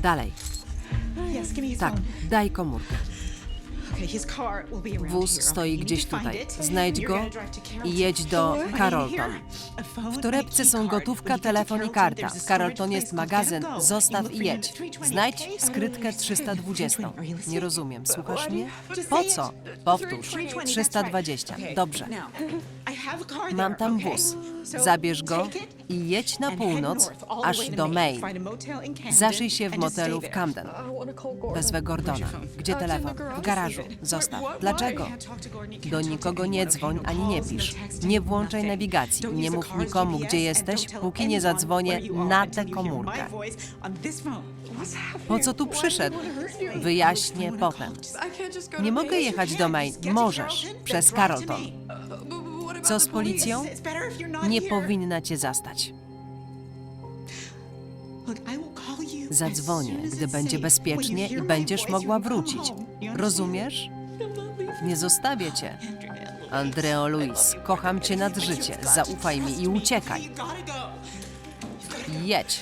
Dalej. Tak, daj komórkę. Wóz stoi gdzieś tutaj. Znajdź go Carrollton. i jedź do. Carrollton. W torebce są gotówka, telefon i Carrollton, karta. W place jest magazyn. Zostaw i jedź. him at 320, Znajdź skrytkę 320. 320. Are you listening? Nie rozumiem, słuchasz mnie? Po co? Powtórz. 320, that's 320. right. Okay, Dobrze. Mam tam wóz. Zabierz go i jedź na północ, aż do Maine. Zaszyj się w motelu w. Camden. Wezwę Gordona. Gdzie telefon? W garażu. Zostaw. Dlaczego? Do nikogo nie dzwoń ani nie pisz. Nie włączaj nawigacji. Nie mów nikomu, gdzie jesteś, póki nie zadzwonię na tę komórkę. Po co tu przyszedł? Wyjaśnię potem. Nie mogę jechać do Maine. Możesz. Przez Carrollton. Co z policją? Nie powinna cię zastać. Zadzwonię, gdy będzie bezpiecznie i będziesz mogła wrócić. Rozumiesz? Nie zostawię cię. Andreo Luis, kocham cię nad życie. Zaufaj mi i uciekaj. Jedź.